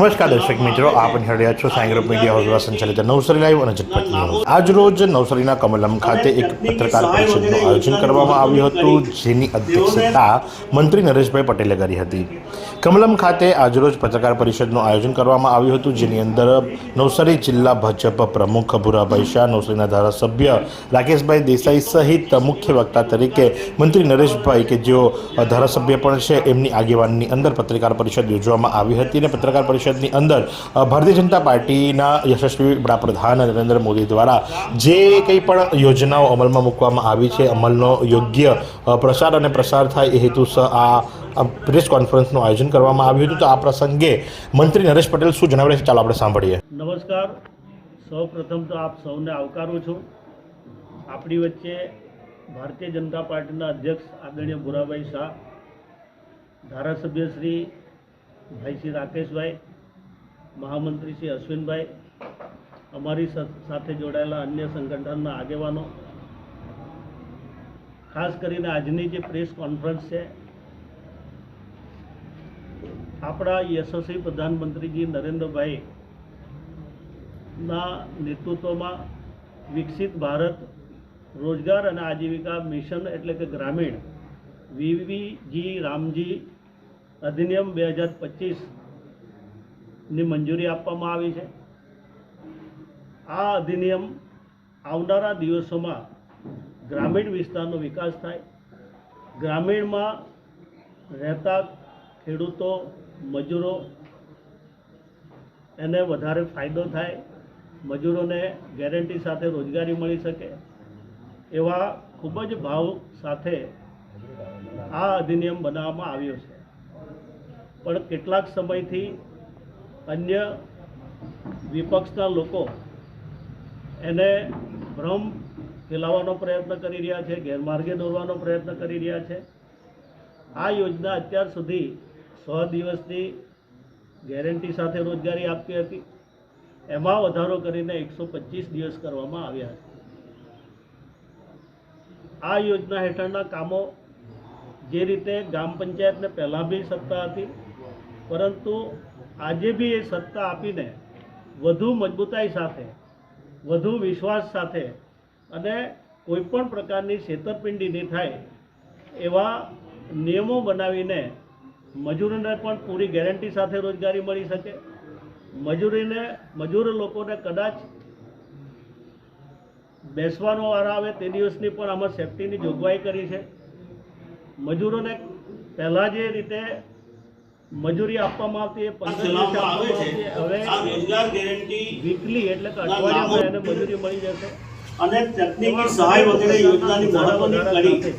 નમસ્કાર દર્શક મિત્રો, આપ નિહાળી રહ્યા છો સાંઈ ગ્રુપ મીડિયા હાઉસ દ્વારા સંચાલિત નવસારી લાઈવ અને ઝટપટ ન્યૂઝ. આજ રોજ નવસારીના કમલમ ખાતે એક પત્રકાર પરિષદનું આયોજન કરવામાં આવ્યું હતું, જેની અધ્યક્ષતા મંત્રી નરેશભાઈ પટેલે કરી હતી. કમલમ ખાતે આજરોજ પત્રકાર પરિષદનું આયોજન કરવામાં આવ્યું હતું, જેની અંદર નવસારી જિલ્લા ભાજપ પ્રમુખ ભૂરાભાઈ શાહ, નવસારીના ધારાસભ્ય રાકેશભાઈ દેસાઈ સહિત મુખ્ય વક્તા તરીકે મંત્રી નરેશભાઈ કે જેઓ ધારાસભ્ય પણ છે, એમની આગેવાનની અંદર પત્રકાર પરિષદ યોજવામાં આવી હતી અને પત્રકાર પરિષદની અંદર ભારતીય જનતા પાર્ટીના યશસ્વી વડાપ્રધાન નરેન્દ્ર મોદી દ્વારા જે કંઈ પણ યોજનાઓ અમલમાં મૂકવામાં આવી છે, અમલનો યોગ્ય પ્રસાર અને પ્રસાર થાય એ હેતુસર આ પ્રેસ કોન્ફરન્સનું આયોજન કરવામાં આવ્યું હતું. તો આ પ્રસંગે મંત્રી નરેશ પટેલ શું જણાવે છે? ચાલો આપણે સાંભળીએ. નમસ્કાર. સૌ તો આપ સૌને આવકારું છું. આપણી વચ્ચે ભારતીય જનતા પાર્ટીના અધ્યક્ષ આદરણીય ભુરાભાઈ શાહ, ધારાસભ્ય શ્રી ભાઈ શ્રી રાકેશભાઈ, મહામંત્રી શ્રી અશ્વિનભાઈ, અમારી સાથે જોડાયેલા અન્ય સંગઠનના આગેવાનો, ખાસ કરીને આજની જે પ્રેસ કોન્ફરન્સ છે આપણા યશસ્વી પ્રધાનમંત્રીજી નરેન્દ્રભાઈ ના નેતૃત્વમાં વિકસિત ભારત, રોજગાર અને આજીવિકા મિશન એટલે કે ગ્રામીણ, વીવીજી રામજી અધિનિયમ બે હજાર પચીસની મંજૂરી આપવામાં આવી છે. આ અધિનિયમ આવનારા દિવસોમાં ગ્રામીણ વિસ્તારનો વિકાસ થાય. ગ્રામીણમાં રહેતા ખેડૂતો, મજૂરો એને વધારે ફાયદો થાય, મજૂરોને ગેરંટી સાથે રોજગારી મળી શકે એવા ખૂબ જ ભાવ સાથે આ અધિનિયમ બનાવવામાં આવ્યો છે. પણ કેટલાક સમયથી અન્ય વિપક્ષના લોકો એને ભ્રમ ફેલાવવાનો પ્રયત્ન કરી રહ્યા છે, ગેરમાર્ગે દોરવાનો પ્રયત્ન કરી રહ્યા છે. આ યોજના અત્યાર સુધી સો દિવસની ગેરંટી સાથે રોજગારી આપતી હતી. એમાં વધારો કરીને એકસો પચીસ દિવસ કરવામાં આવ્યા હતા. આ યોજના હેઠળના કામો જે રીતે ગ્રામ પંચાયતને પહેલાં બી સત્તા હતી, પરંતુ આજે બી એ સત્તા આપીને વધુ મજબૂતાઈ સાથે, વધુ વિશ્વાસ સાથે અને કોઈપણ પ્રકારની છેતરપિંડી નહીં થાય એવા નિયમો બનાવીને મજૂરોને પણ પૂરી ગેરંટી સાથે રોજગારી મળી શકે. મજૂરીને મજૂર લોકોને કદાચ બેસવાનો વાર આવે તે દિવસની પણ આમાં સેફટીની જોગવાઈ કરી છે. મજૂરોને પહેલાં જે રીતે મજૂરી આપવામાં આવતી એ હવે વીકલી એટલે કે અઠવાડિયામાં એને મજૂરી મળી જશે. અને તકનીકી સહાય વગેરે યોજનાની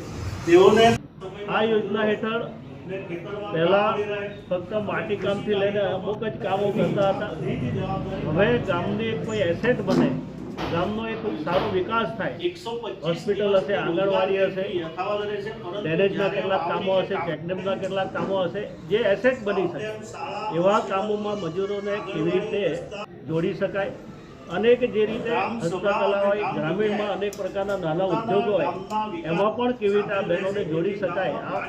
તેઓને આ યોજના હેઠળ પહેલા ફક્ત માટી કામથી લઈને અમુક જ કામો કરતા હતા. હવે ગામની કોઈ એસેટ બને ગામનો એક સારો વિકાસ થાય. હોસ્પિટલ હશે, આંગણવાડી હશે, ડેરેજના કેટલાક કામો હશે ચેકડેમના કેટલાક કામો હશે જે એસેટ બની શકે. એવા કામોમાં મજૂરોને કેવી રીતે જોડી શકાય? અનેક જે રીતે હસ્તકલા હોય ગ્રામીણમાં અનેક પ્રકારના નાના ઉદ્યોગો હોય એમાં પણ કેવી રીતે આ બહેનોને જોડી શકાય આ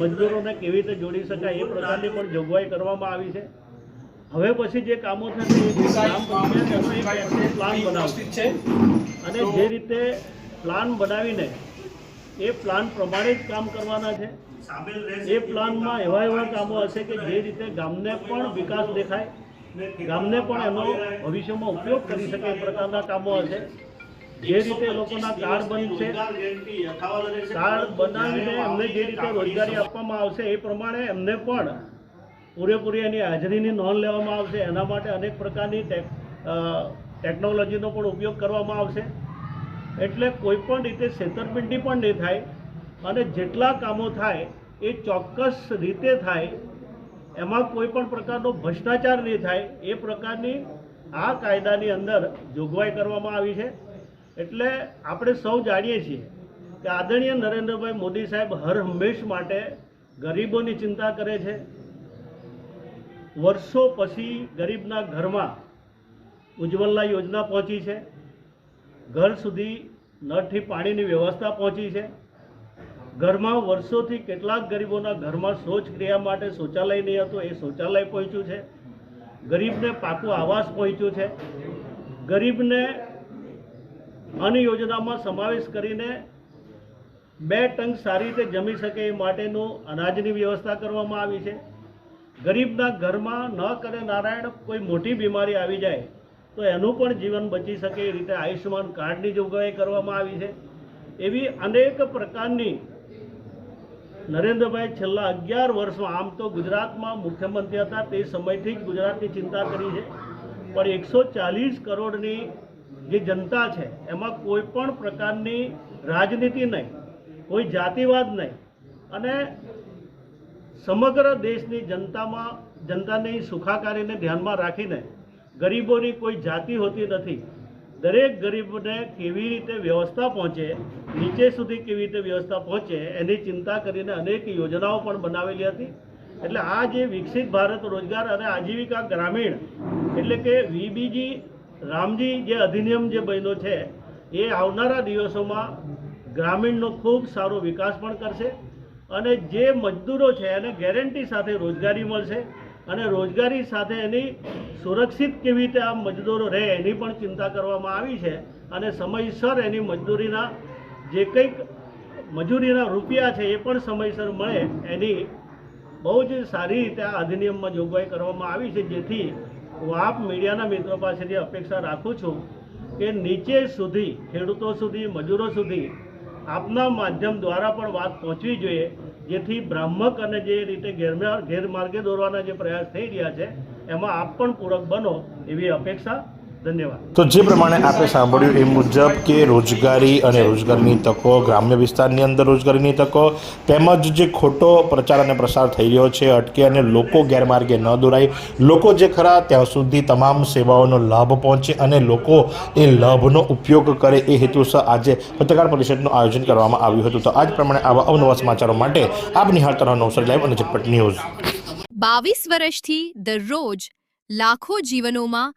મજદૂરોને કેવી રીતે જોડી શકાય એ પ્રકારની પણ જોગવાઈ કરવામાં આવી છે. હવે પછી જે કામો થશે એ ગ્રામ પંચાયત પ્લાન બનાવશે. અને જે રીતે પ્લાન બનાવીને એ પ્લાન પ્રમાણે જ કામ કરવાના છે. એ પ્લાનમાં એવા એવા કામો હશે કે જે રીતે ગામને પણ વિકાસ દેખાય. ગામને પણ એનો ભવિષ્યમાં ઉપયોગ કરી શકે એ પ્રકારના કામો હશે. જે રીતે લોકોના કાર્ડ બનશે કાર્ડ બનાવીને એમને જે રીતે રોજગારી આપવામાં આવશે એ પ્રમાણે એમને પણ પૂરેપૂરી એની હાજરીની નોંધ લેવામાં આવશે. એના માટે અનેક પ્રકારની ટેકનોલોજીનો પણ ઉપયોગ કરવામાં આવશે. એટલે કોઈ પણ રીતે છેતરપિંડી પણ નહીં થાય અને જેટલા કામો થાય એ ચોક્કસ રીતે થાય એમાં કોઈ પણ પ્રકારનો ભ્રષ્ટાચાર નહીં થાય, એ પ્રકારની આ કાયદાની અંદર જોગવાઈ કરવામાં આવી છે. એટલે આપણે સૌ જાણીએ છીએ કે આદરણીય નરેન્દ્રભાઈ મોદી સાહેબ હર હંમેશ માટે ગરીબોની ચિંતા કરે છે. વર્ષો પછી ગરીબના ઘરમાં ઉજ્જવલા યોજના પહોંચી છે. ઘર સુધી નળથી પાણીની વ્યવસ્થા પહોંચી છે. ઘરમાં વર્ષોથી કેટલાક ગરીબોના ઘરમાં શૌચક્રિયા માટે શૌચાલય નહીં હતું, એ શૌચાલય પહોંચ્યું છે. ગરીબને પાકું આવાસ પહોંચ્યું છે. ગરીબને અન્ન યોજનામાં સમાવેશ કરીને બે ટંક સારી રીતે જમી શકે એ માટેનું અનાજની વ્યવસ્થા કરવામાં આવી છે. ગરીબના ઘરમાં ન કરે નારાયણ કોઈ મોટી બીમારી આવી જાય, તો એનું પણ જીવન બચી શકે એ રીતે આયુષ્યમાન કાર્ડની જોગવાઈ કરવામાં આવી છે. એવી અનેક પ્રકારની નરેન્દ્રભાઈ છેલ્લા અગિયાર વર્ષમાં આમ તો ગુજરાતમાં મુખ્યમંત્રી હતા, તે સમયથી જ ગુજરાતની ચિંતા કરી છે. પણ એકસો ચાલીસ કરોડની જે જનતા છે, એમાં કોઈ પણ પ્રકારની રાજનીતિ નહીં, કોઈ જાતિવાદ નહીં. અને સમગ્ર દેશની જનતામાં, જનતાની સુખાકારીને ધ્યાનમાં રાખીને ગરીબોની કોઈ જાતિ હોતી નથી. દરેક ગરીબને કેવી રીતે વ્યવસ્થા પહોંચે, નીચે સુધી કેવી રીતે વ્યવસ્થા પહોંચે, એની ચિંતા કરીને અનેક યોજનાઓ પણ બનાવેલી હતી. એટલે આ જે વિકસિત ભારત રોજગાર અને આજીવિકા ગ્રામીણ, એટલે કે વીબીજી રામજી જે અધિનિયમ જે બન્યો છે, એ આવનારા દિવસોમાં ગ્રામીણનો ખૂબ સારો વિકાસ પણ કરશે અને જે મજદૂરો છે એને ગેરંટી સાથે રોજગારી મળશે. અને રોજગારી સાથે એની સુરક્ષિત કેવી રીતે આ મજદૂરો રહે એની પણ ચિંતા કરવામાં આવી છે. અને સમયસર એની મજદૂરીના જે કંઈક મજૂરીના રૂપિયા છે એ પણ સમયસર મળે એની બહુ જ સારી રીતે આ અધિનિયમમાં જોગવાઈ કરવામાં આવી છે. જેથી હું આપ મીડિયાના મિત્રો પાસેથી અપેક્ષા રાખું છું કે નીચે સુધી, ખેડૂતો સુધી, મજૂરો સુધી આપના માધ્યમ દ્વારા પણ વાત પહોંચવી જોઈએ, જેથી બ્રાહ્મક અને જે રીતે ગેરમાર ગેરમાર્ગે દોરવાના જે પ્રયાસ થઈ રહ્યા છે, એમાં આપ પણ પૂરક બનો એવી અપેક્ષા તો જે પ્રમાણે આપણે સાંભળ્યું એ મુજબ કે રોજગારી અને રોજગારની તકો ગ્રામ્ય વિસ્તારની અંદર રોજગારીની તકો તેમજ જે ખોટો પ્રચાર અને પ્રસાર થઈ રહ્યો છે અટકે અને લોકો ગેરમાર્ગે ન દોરાય લોકો જે ખરા ત્યાં સુધી તમામ સેવાઓનો લાભ પહોંચે અને લોકો એ લાભનો ઉપયોગ કરે એ હેતુસર આજે પત્રકાર પરિષદનું આયોજન કરવામાં આવ્યું હતું. તો આ જ પ્રમાણે આવા અવનવા સમાચારો માટે આપ નિહાળતા રહો નવસર લાઈવ અને ઝટપટ ન્યૂઝ. બાવીસ વર્ષથી દરરોજ લાખો જીવનોમાં